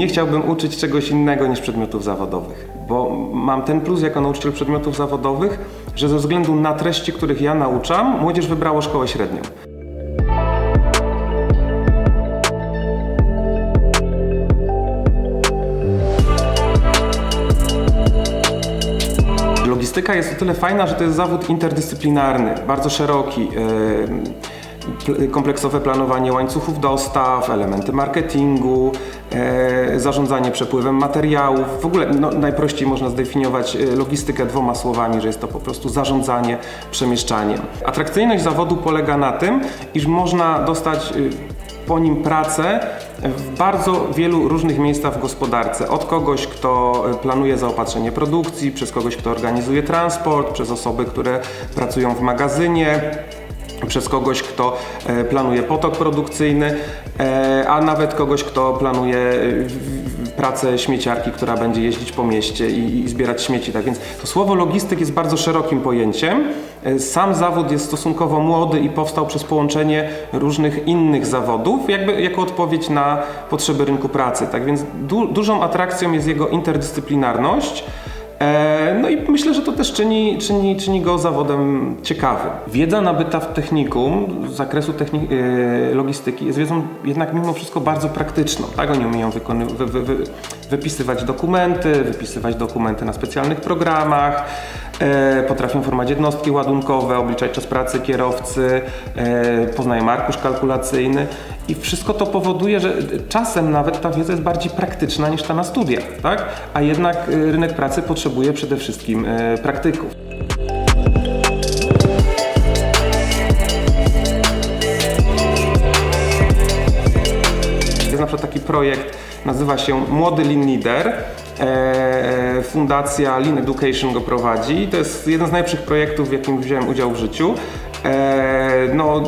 nie chciałbym uczyć czegoś innego niż przedmiotów zawodowych, bo mam ten plus jako nauczyciel przedmiotów zawodowych, że ze względu na treści, których ja nauczam, młodzież wybrało szkołę średnią. Logistyka jest o tyle fajna, że to jest zawód interdyscyplinarny, bardzo szeroki. Yy, Kompleksowe planowanie łańcuchów dostaw, elementy marketingu, e, zarządzanie przepływem materiałów. W ogóle no, najprościej można zdefiniować e, logistykę dwoma słowami, że jest to po prostu zarządzanie przemieszczaniem. Atrakcyjność zawodu polega na tym, iż można dostać y, po nim pracę w bardzo wielu różnych miejscach w gospodarce. Od kogoś, kto e, planuje zaopatrzenie produkcji, przez kogoś, kto organizuje transport, przez osoby, które pracują w magazynie, przez kogoś, kto e, planuje potok produkcyjny, e, a nawet kogoś, kto planuje e, pracę śmieciarki, która będzie jeździć po mieście i, zbierać śmieci. Tak więc to słowo logistyk jest bardzo szerokim pojęciem. Sam zawód jest stosunkowo młody i powstał przez połączenie różnych innych zawodów, jakby jako odpowiedź na potrzeby rynku pracy. Tak więc du dużą atrakcją jest jego interdyscyplinarność. E, No i myślę, że to też czyni, czyni, czyni go zawodem ciekawym. Wiedza nabyta w technikum z zakresu e, logistyki jest wiedzą jednak mimo wszystko bardzo praktyczną. Tak? Oni umieją wykony- wy, wy, wy, wypisywać dokumenty, wypisywać dokumenty na specjalnych programach, e, potrafią formować jednostki ładunkowe, obliczać czas pracy kierowcy, e, poznają arkusz kalkulacyjny i wszystko to powoduje, że czasem nawet ta wiedza jest bardziej praktyczna niż ta na studiach, tak? A jednak e, rynek pracy potrzebuje przede wszystkim praktyków. Jest na przykład taki projekt, nazywa się Młody Lean Leader. E, Fundacja Lean Education go prowadzi. To jest jeden z najlepszych projektów, w jakim wziąłem udział w życiu. E, No,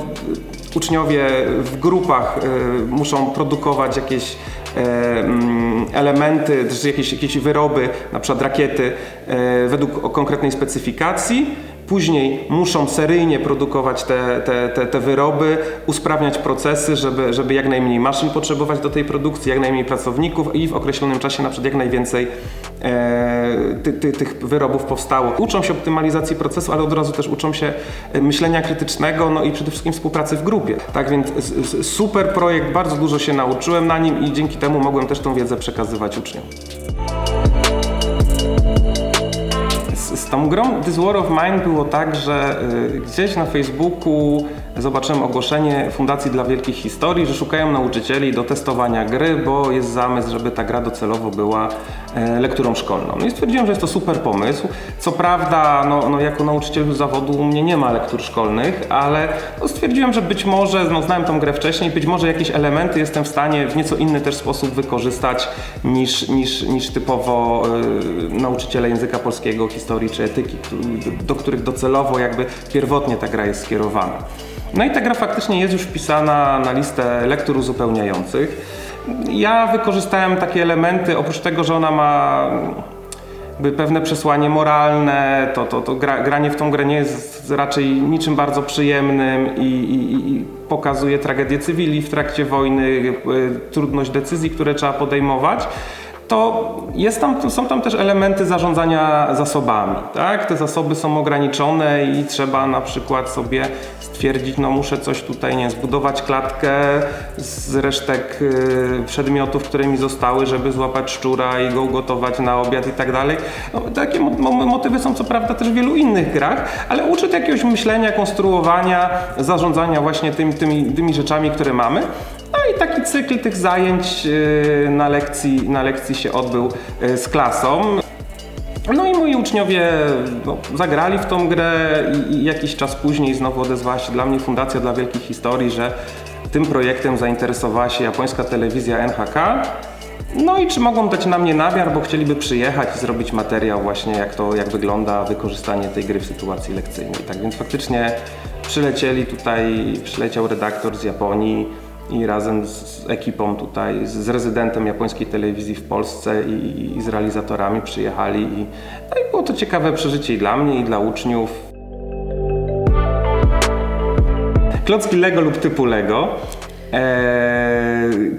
uczniowie w grupach e, muszą produkować jakieś e, mm, elementy, jakieś, jakieś wyroby, na przykład rakiety, e, według konkretnej specyfikacji. Później muszą seryjnie produkować te, te, te, te wyroby, usprawniać procesy, żeby, żeby jak najmniej maszyn potrzebować do tej produkcji, jak najmniej pracowników i w określonym czasie na przykład jak najwięcej e, ty, ty, tych wyrobów powstało. Uczą się optymalizacji procesu, ale od razu też uczą się e, myślenia krytycznego, no i przede wszystkim współpracy w grupie. Tak więc super projekt, bardzo dużo się nauczyłem na nim i dzięki temu mogłem też tą wiedzę przekazywać uczniom. Z, tą grą This War of Mine było tak, że y, gdzieś na Facebooku zobaczyłem ogłoszenie Fundacji dla Wielkich Historii, że szukają nauczycieli do testowania gry, bo jest zamysł, żeby ta gra docelowo była e, lekturą szkolną. No i stwierdziłem, że jest to super pomysł. Co prawda, no, no jako nauczyciel zawodu u mnie nie ma lektur szkolnych, ale no, stwierdziłem, że być może, no, znałem tą grę wcześniej, być może jakieś elementy jestem w stanie w nieco inny też sposób wykorzystać niż, niż, niż typowo y, nauczyciele języka polskiego, historii czy etyki, do których docelowo jakby pierwotnie ta gra jest skierowana. No i ta gra faktycznie jest już wpisana na listę lektur uzupełniających. Ja wykorzystałem takie elementy, oprócz tego, że ona ma pewne przesłanie moralne, to, to, to gra, granie w tą grę nie jest raczej niczym bardzo przyjemnym i, i, i pokazuje tragedię cywili w trakcie wojny, trudność decyzji, które trzeba podejmować to jest tam, są tam też elementy zarządzania zasobami. Tak? Te zasoby są ograniczone i trzeba na przykład sobie stwierdzić, no muszę coś tutaj, nie zbudować klatkę z resztek y, przedmiotów, które mi zostały, żeby złapać szczura i go ugotować na obiad i tak dalej. No, takie mo- mo- motywy są co prawda też w wielu innych grach, ale uczy to jakiegoś myślenia, konstruowania, zarządzania właśnie tymi, tymi, tymi rzeczami, które mamy. Taki cykl tych zajęć yy, na lekcji, na lekcji się odbył yy, z klasą. No i moi uczniowie no, zagrali w tą grę i, i jakiś czas później znowu odezwała się dla mnie Fundacja dla Wielkich Historii, że tym projektem zainteresowała się japońska telewizja NHK. No i czy mogą dać na mnie namiar, bo chcieliby przyjechać i zrobić materiał właśnie jak to, jak wygląda wykorzystanie tej gry w sytuacji lekcyjnej. Tak więc faktycznie przylecieli tutaj, przyleciał redaktor z Japonii i razem z ekipą tutaj, z, rezydentem japońskiej telewizji w Polsce i, i z realizatorami przyjechali i, no i było to ciekawe przeżycie i dla mnie i dla uczniów. Klocki Lego lub typu Lego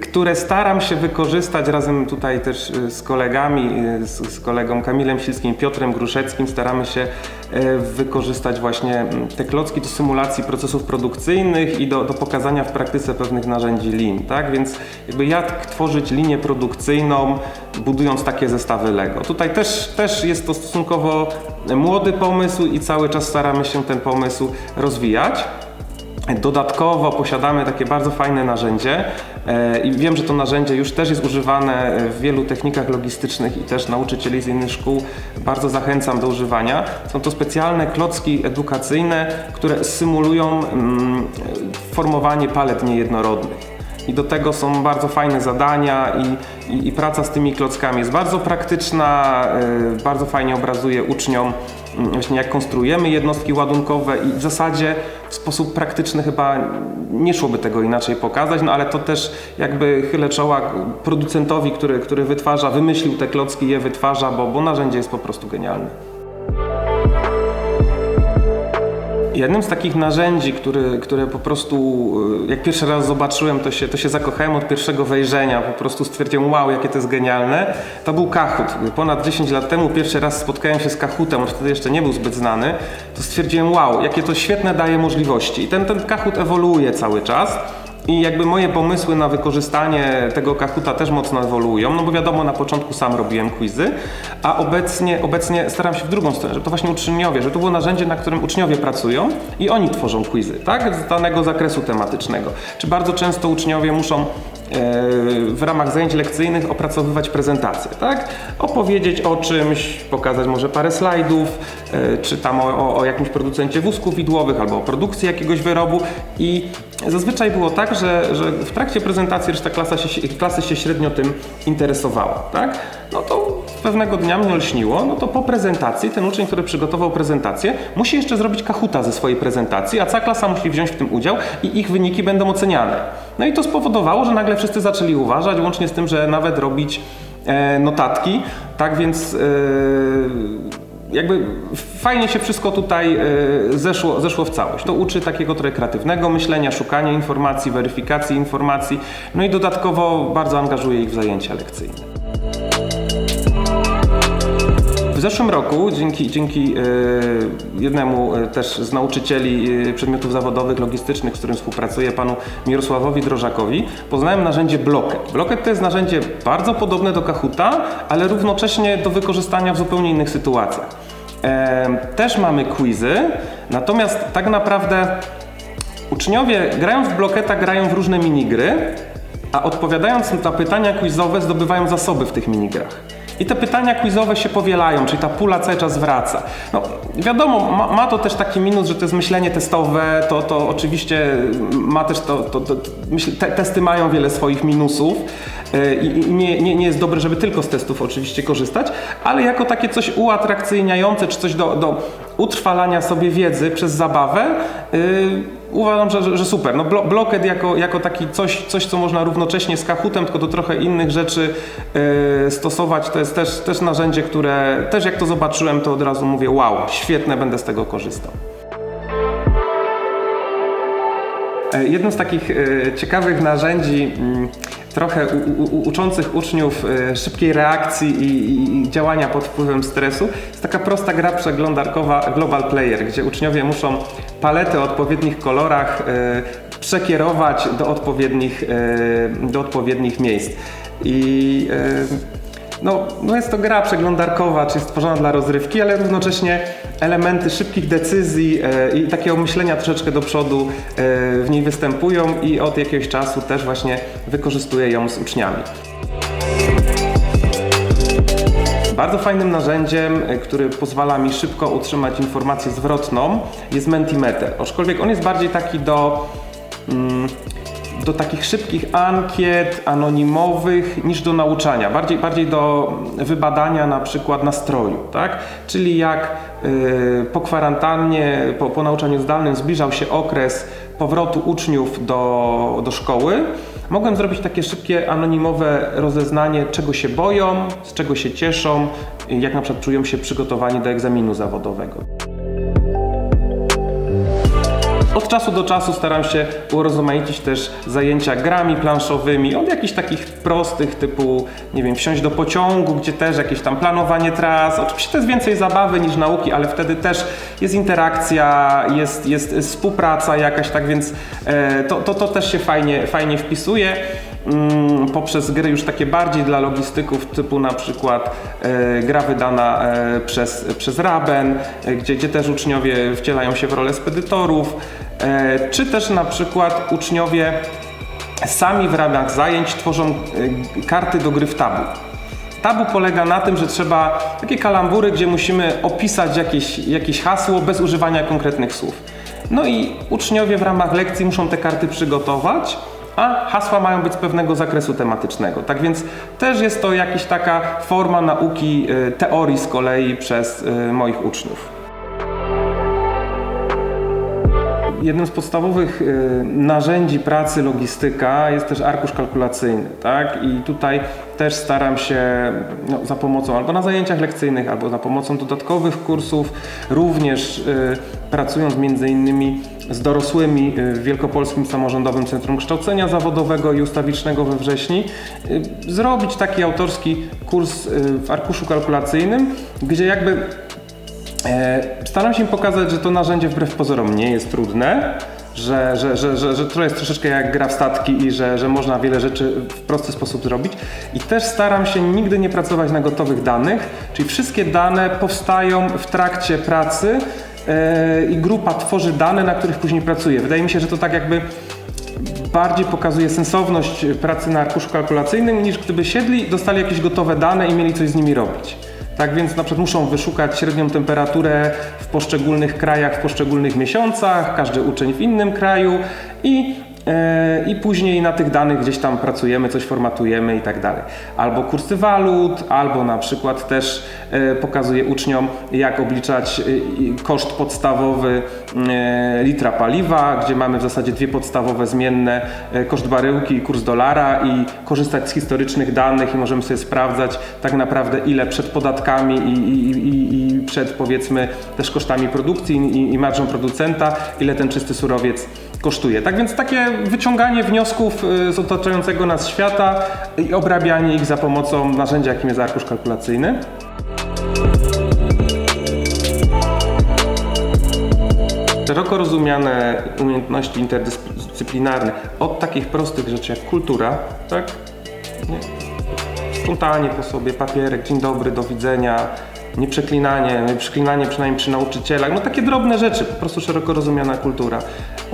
które staram się wykorzystać razem tutaj też e, z kolegami, e, z, z kolegą Kamilem Silskim Piotrem Gruszeckim. Staramy się e, wykorzystać właśnie te klocki do symulacji procesów produkcyjnych i do, do pokazania w praktyce pewnych narzędzi lin, tak? Więc jakby jak tworzyć linię produkcyjną, budując takie zestawy Lego. Tutaj też, też jest to stosunkowo młody pomysł i cały czas staramy się ten pomysł rozwijać. Dodatkowo posiadamy takie bardzo fajne narzędzie e, i wiem, że to narzędzie już też jest używane w wielu technikach logistycznych i też nauczycieli z innych szkół bardzo zachęcam do używania. Są to specjalne klocki edukacyjne, które symulują mm, formowanie palet niejednorodnych. I do tego są bardzo fajne zadania i, i, i praca z tymi klockami jest bardzo praktyczna, y, bardzo fajnie obrazuje uczniom mm, właśnie jak konstruujemy jednostki ładunkowe i w zasadzie w sposób praktyczny chyba nie szłoby tego inaczej pokazać, no ale to też jakby chylę czoła producentowi, który, który wytwarza, wymyślił te klocki, je wytwarza, bo, bo narzędzie jest po prostu genialne. Jednym z takich narzędzi, który, które po prostu y, jak pierwszy raz zobaczyłem, to się, to się zakochałem od pierwszego wejrzenia. Po prostu stwierdziłem, wow, jakie to jest genialne. To był Kahoot. Ponad 10 lat temu pierwszy raz spotkałem się z Kahootem, on wtedy jeszcze nie był zbyt znany. To stwierdziłem, wow, jakie to świetne daje możliwości. I ten, ten Kahoot ewoluuje cały czas. I jakby moje pomysły na wykorzystanie tego Kahuta też mocno ewoluują, no bo wiadomo, na początku sam robiłem quizy, a obecnie, obecnie staram się w drugą stronę, żeby to właśnie uczniowie, żeby to było narzędzie, na którym uczniowie pracują i oni tworzą quizy, tak? Z danego zakresu tematycznego. Czy bardzo często uczniowie muszą w ramach zajęć lekcyjnych opracowywać prezentację, tak? Opowiedzieć o czymś, pokazać może parę slajdów, e, czy tam o, o, jakimś producencie wózków widłowych albo o produkcji jakiegoś wyrobu i zazwyczaj było tak, że, że w trakcie prezentacji reszta klasa się, klasy się średnio tym interesowała, tak? No to pewnego dnia mnie lśniło, no to po prezentacji ten uczeń, który przygotował prezentację, musi jeszcze zrobić kahuta ze swojej prezentacji, a cała klasa musi wziąć w tym udział i ich wyniki będą oceniane. No i to spowodowało, że nagle wszyscy zaczęli uważać, łącznie z tym, że nawet robić e, notatki, tak więc e, jakby fajnie się wszystko tutaj e, zeszło, zeszło w całość. To uczy takiego trochę kreatywnego myślenia, szukania informacji, weryfikacji informacji, no i dodatkowo bardzo angażuje ich w zajęcia lekcyjne. Zeszłym roku, dzięki, dzięki e, jednemu e, też z nauczycieli e, przedmiotów zawodowych, logistycznych, z którym współpracuję, panu Mirosławowi Drożakowi, poznałem narzędzie Blocket. Blocket to jest narzędzie bardzo podobne do Kahuta, ale równocześnie do wykorzystania w zupełnie innych sytuacjach. Też mamy quizy, natomiast tak naprawdę uczniowie grając w Blocketa grają w różne minigry, a odpowiadając na pytania quizowe zdobywają zasoby w tych minigrach. I te pytania quizowe się powielają, czyli ta pula cały czas wraca. No, wiadomo, ma, ma to też taki minus, że to jest myślenie testowe, to, to oczywiście ma też to, to, to myśl, te, testy mają wiele swoich minusów yy, i nie, nie, nie jest dobre, żeby tylko z testów oczywiście korzystać, ale jako takie coś uatrakcyjniające, czy coś do, do utrwalania sobie wiedzy przez zabawę, yy, uważam, że, że, super. No, Blo- Blocked jako, jako taki coś, coś, co można równocześnie z Kahootem, tylko do trochę innych rzeczy yy, stosować, to jest też, też narzędzie, które też jak to zobaczyłem, to od razu mówię, wow, świetne, będę z tego korzystał. E, Jednym z takich e, ciekawych narzędzi, mm, trochę uczących uczniów e, szybkiej reakcji i, działania pod wpływem stresu, jest taka prosta gra przeglądarkowa Global Player, gdzie uczniowie muszą palety o odpowiednich kolorach przekierować do odpowiednich, do odpowiednich miejsc. I no, no jest to gra przeglądarkowa, czyli stworzona dla rozrywki, ale równocześnie elementy szybkich decyzji e, i takiego myślenia troszeczkę do przodu e, w niej występują i od jakiegoś czasu też właśnie wykorzystuję ją z uczniami. Bardzo fajnym narzędziem, e, który pozwala mi szybko utrzymać informację zwrotną jest Mentimeter. Aczkolwiek on jest bardziej taki do mm, do takich szybkich ankiet anonimowych niż do nauczania, bardziej, bardziej do wybadania na przykład nastroju, tak? Czyli jak y, po kwarantannie, po, po nauczaniu zdalnym zbliżał się okres powrotu uczniów do, do szkoły, mogłem zrobić takie szybkie anonimowe rozeznanie, czego się boją, z czego się cieszą, jak na przykład czują się przygotowani do egzaminu zawodowego. Od czasu do czasu staram się urozmaicić też zajęcia grami planszowymi, od jakichś takich prostych typu, nie wiem, wsiąść do pociągu, gdzie też jakieś tam planowanie tras. Oczywiście to jest więcej zabawy niż nauki, ale wtedy też jest interakcja, jest, jest współpraca jakaś, tak więc e, to, to, to też się fajnie, fajnie wpisuje mm, poprzez gry już takie bardziej dla logistyków, typu na przykład e, gra wydana e, przez, przez Raben, e, gdzie, gdzie też uczniowie wcielają się w rolę spedytorów, czy też na przykład uczniowie sami w ramach zajęć tworzą e, karty do gry w tabu. Tabu polega na tym, że trzeba takie kalambury, gdzie musimy opisać jakieś, jakieś hasło bez używania konkretnych słów. No i uczniowie w ramach lekcji muszą te karty przygotować, a hasła mają być z pewnego zakresu tematycznego. Tak więc też jest to jakaś taka forma nauki y, teorii z kolei przez moich uczniów. Jednym z podstawowych y, narzędzi pracy logistyka jest też arkusz kalkulacyjny, tak? I tutaj też staram się no, za pomocą albo na zajęciach lekcyjnych, albo za pomocą dodatkowych kursów, również y, pracując między innymi z dorosłymi y, w Wielkopolskim Samorządowym Centrum Kształcenia Zawodowego i Ustawicznego we Wrześni, zrobić taki autorski kurs w arkuszu kalkulacyjnym, gdzie jakby Staram się pokazać, że to narzędzie wbrew pozorom nie jest trudne, że, że, że, że, że to jest troszeczkę jak gra w statki i że, że można wiele rzeczy w prosty sposób zrobić. I też staram się nigdy nie pracować na gotowych danych, czyli wszystkie dane powstają w trakcie pracy e, i grupa tworzy dane, na których później pracuje. Wydaje mi się, że to tak jakby bardziej pokazuje sensowność pracy na arkuszu kalkulacyjnym, niż gdyby siedli, dostali jakieś gotowe dane i mieli coś z nimi robić. Tak więc na przykład muszą wyszukać średnią temperaturę w poszczególnych krajach w poszczególnych miesiącach, każdy uczeń w innym kraju i i później na tych danych gdzieś tam pracujemy, coś formatujemy i tak dalej. Albo kursy walut, albo na przykład też e, pokazuje uczniom, jak obliczać e, koszt podstawowy e, litra paliwa, gdzie mamy w zasadzie dwie podstawowe zmienne, e, koszt baryłki i kurs dolara i korzystać z historycznych danych i możemy sobie sprawdzać tak naprawdę ile przed podatkami i, i, i, i przed powiedzmy też kosztami produkcji i, i marżą producenta, ile ten czysty surowiec kosztuje. Tak więc takie wyciąganie wniosków y, z otaczającego nas świata i obrabianie ich za pomocą narzędzia, jakim jest arkusz kalkulacyjny. Szeroko rozumiane umiejętności interdyscyplinarne, od takich prostych rzeczy jak kultura, tak? Nie. Spontanie po sobie, papierek, dzień dobry, do widzenia, nieprzeklinanie, przeklinanie przynajmniej przy nauczycielach, no takie drobne rzeczy, po prostu szeroko rozumiana kultura.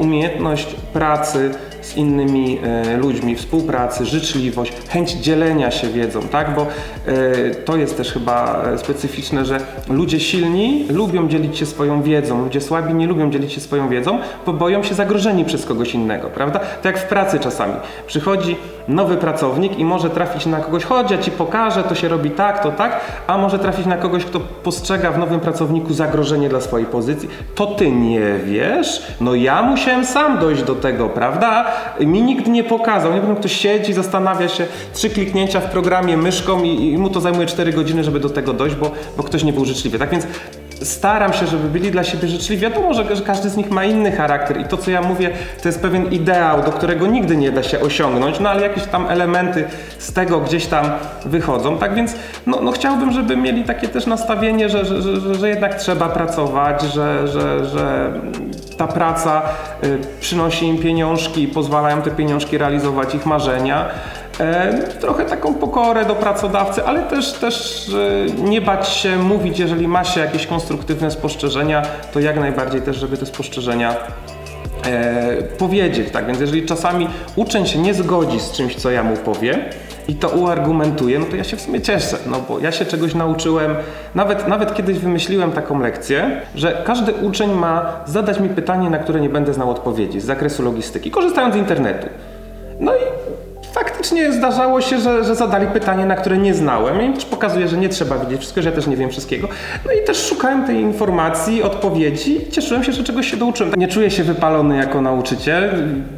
Umiejętność pracy z innymi e, ludźmi, współpracy, życzliwość, chęć dzielenia się wiedzą, tak? Bo e, to jest też chyba e, specyficzne, że ludzie silni lubią dzielić się swoją wiedzą, ludzie słabi nie lubią dzielić się swoją wiedzą, bo boją się zagrożeni przez kogoś innego, prawda? Tak jak w pracy czasami. Przychodzi nowy pracownik i może trafić na kogoś, chodź, ja ci pokażę, to się robi tak, to tak, a może trafić na kogoś, kto postrzega w nowym pracowniku zagrożenie dla swojej pozycji. To ty nie wiesz? No ja musiałem sam dojść do tego, prawda? Mi nikt nie pokazał. Nie wiem, ktoś siedzi, zastanawia się, trzy kliknięcia w programie myszką i, i mu to zajmuje 4 godziny, żeby do tego dojść, bo, bo ktoś nie był życzliwy. Tak więc staram się, żeby byli dla siebie życzliwi. Wiadomo, że, że każdy z nich ma inny charakter i to, co ja mówię, to jest pewien ideał, do którego nigdy nie da się osiągnąć, no ale jakieś tam elementy z tego gdzieś tam wychodzą. Tak więc no, no chciałbym, żeby mieli takie też nastawienie, że, że, że, że jednak trzeba pracować, że, że, że ta praca y, przynosi im pieniążki i pozwalają te pieniążki realizować ich marzenia. E, trochę taką pokorę do pracodawcy, ale też, też nie bać się mówić, jeżeli ma się jakieś konstruktywne spostrzeżenia, to jak najbardziej też, żeby te spostrzeżenia e, powiedzieć. Tak więc jeżeli czasami uczeń się nie zgodzi z czymś, co ja mu powiem i to uargumentuje, no to ja się w sumie cieszę, no bo ja się czegoś nauczyłem, nawet, nawet kiedyś wymyśliłem taką lekcję, że każdy uczeń ma zadać mi pytanie, na które nie będę znał odpowiedzi z zakresu logistyki, korzystając z internetu. No i faktycznie zdarzało się, że, że zadali pytanie, na które nie znałem. I też pokazuje, że nie trzeba wiedzieć wszystkiego, że ja też nie wiem wszystkiego. No i też szukałem tej informacji, odpowiedzi i cieszyłem się, że czegoś się douczyłem. Nie czuję się wypalony jako nauczyciel.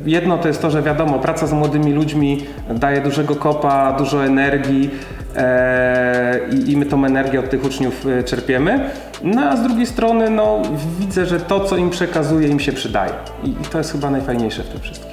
Jedno to jest to, że wiadomo, praca z młodymi ludźmi daje dużego kopa, dużo energii. e, I, my tą energię od tych uczniów e, czerpiemy. No a z drugiej strony, no, widzę, że to, co im przekazuję, im się przydaje. I to jest chyba najfajniejsze w tym wszystkim.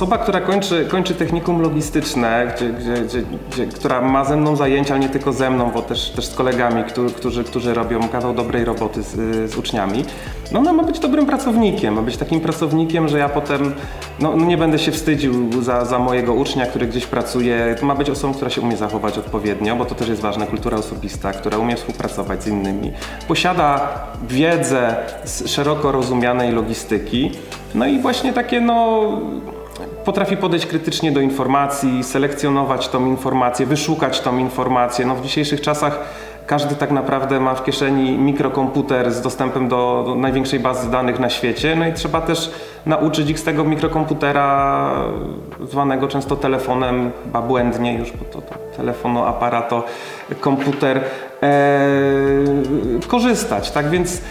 Osoba, która kończy, kończy technikum logistyczne, gdzie, gdzie, gdzie, która ma ze mną zajęcia, ale nie tylko ze mną, bo też, też z kolegami, którzy, którzy, którzy robią kawał dobrej roboty z, z uczniami, no ona ma być dobrym pracownikiem, ma być takim pracownikiem, że ja potem no, no nie będę się wstydził za, za mojego ucznia, który gdzieś pracuje. To ma być osobą, która się umie zachować odpowiednio, bo to też jest ważne, kultura osobista, która umie współpracować z innymi, posiada wiedzę z szeroko rozumianej logistyki, no i właśnie takie no potrafi podejść krytycznie do informacji, selekcjonować tą informację, wyszukać tą informację. No w dzisiejszych czasach każdy tak naprawdę ma w kieszeni mikrokomputer z dostępem do, największej bazy danych na świecie, no i trzeba też nauczyć ich z tego mikrokomputera, zwanego często telefonem, chyba błędnie już, bo to, to telefono, aparato, komputer, e, korzystać, tak? Więc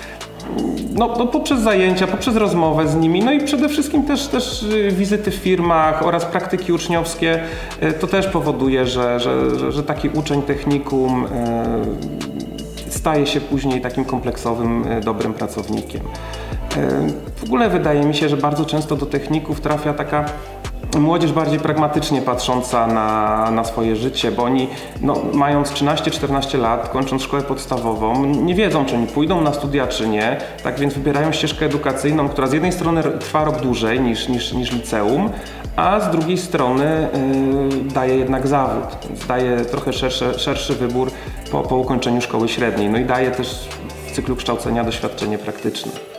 no, no poprzez zajęcia, poprzez rozmowę z nimi, no i przede wszystkim też, też y, wizyty w firmach oraz praktyki uczniowskie, y, to też powoduje, że, że, że, że taki uczeń technikum y, staje się później takim kompleksowym, dobrym pracownikiem. W ogóle wydaje mi się, że bardzo często do techników trafia taka młodzież bardziej pragmatycznie patrząca na, na swoje życie, bo oni no, mając 13-14 lat, kończąc szkołę podstawową, nie wiedzą, czy oni pójdą na studia, czy nie. Tak więc wybierają ścieżkę edukacyjną, która z jednej strony trwa rok dłużej niż, niż, niż liceum, a z drugiej strony yy, daje jednak zawód, więc daje trochę szerszy, szerszy wybór po, po ukończeniu szkoły średniej. No i daje też w cyklu kształcenia doświadczenie praktyczne.